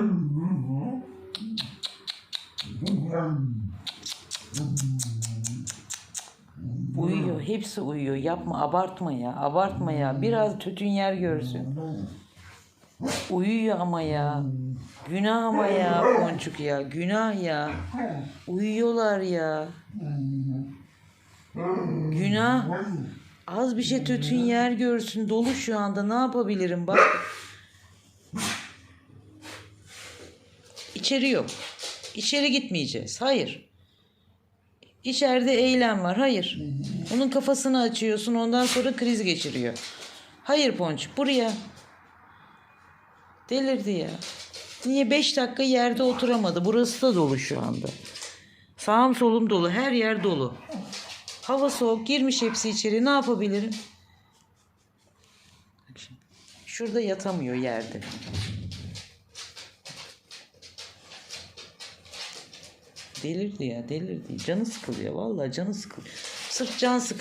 Mm-hmm. Uyuyor. Hepsi uyuyor. Yapma abartma ya. Abartma ya. Biraz tütün yer görsün. Uyuyor ama ya. Günah ama ya Boncuk ya. Günah ya. Uyuyorlar ya. Günah. Az bir şey tütün yer görsün. Dolu şu anda. Ne yapabilirim bak. İçeri yok. İçeri gitmeyeceğiz. Hayır. İçeride eylem var. Hayır. Onun kafasını açıyorsun. Ondan sonra kriz geçiriyor. Hayır Ponçuk. Buraya. Delirdi ya. Niye 5 dakika yerde oturamadı? Burası da dolu şu anda. Sağım solum dolu. Her yer dolu. Hava soğuk. Girmiş hepsi içeri. Ne yapabilirim? Şurada yatamıyor yerde. Delirdi ya delirdi. Canı sıkılıyor. Vallahi canı sıkılıyor. Sırf can sıkın.